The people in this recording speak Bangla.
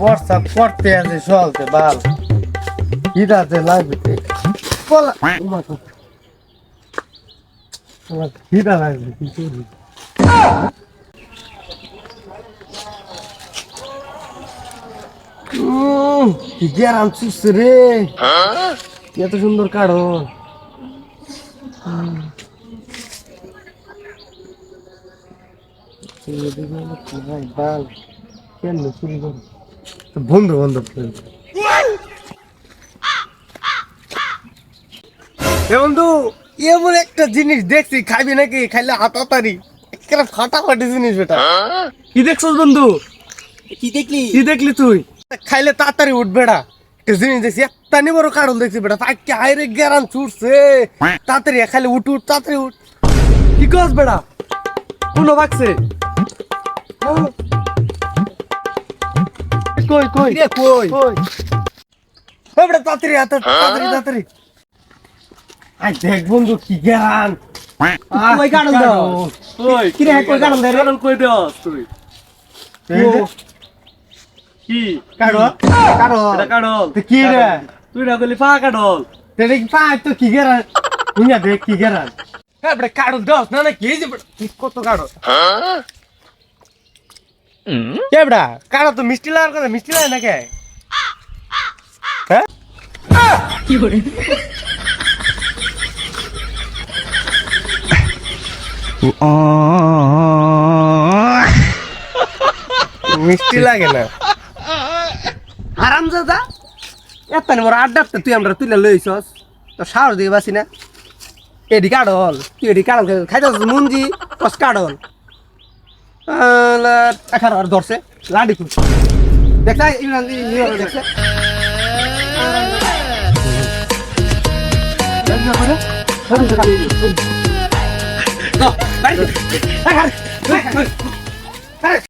হোয়াটসঅ্যাপ করতে আছে, চলতে, বাল। কিরাতে লাগবে খিদা লাগবে করবি? গেরাম চুষছে রে? এত সুন্দর কাঢ়ো বাল। কেন চুরি করি বন্ধু বন্ধু এ বন্ধু এমন একটা জিনিস দেখছি খাইবি নাকি? খাইলে হাতাতারি একটা ফাটাফাটি জিনিস বেটা কি দেখছস বন্ধু? কি দেখলি? কি দেখলি তুই? খাইলে তাড়াতাড়ি উঠবে না। একটা জিনিস দেখছি একটা বড় কারণ দেখছি বেটা। পাইকে হাইরে গেরান ছুটছে। তাড়াতাড়ি খাইলে উঠ উঠ তাড়াতাড়ি উঠ। কি কস বেটা? কোনো বাকছে কই কই? রে কই? কই? এ বেটা তাড়াতাড়ি হাতে তাড়াতাড়ি তাড়াতাড়ি। আই দেখ বন্ধু কি গেরান কই কারণ দাও ওই কি রে কই? কারণ দে কারণ কই দেওয়াস তুই। কি কারও কারও এটা কারণ কি রে? তুই না বলি পা কারণ তেরে কি পায় তো কি গেরান উইনা দেখ কি গেরান হ্যাঁ বেটা কারও দাও না না কি যে কত কারও কে বেটা? কারও তো মিষ্টি লাগার কথা মিষ্টি লাগে না কে হ্যাঁ? মিষ্টি লাগে না। আরাম দাদা এত নম্বর আড্ডা তুই আমরা তুলে লইছস। তো সাহস দিয়ে বাসি না। এডি কাডল তুই এডি কাডল খাইতাস মুঞ্জি কস কাডল। এখানে আর ধরছে লাডি খুব দেখছা ইমরান দি ইয়ে দেখছে বাড়ি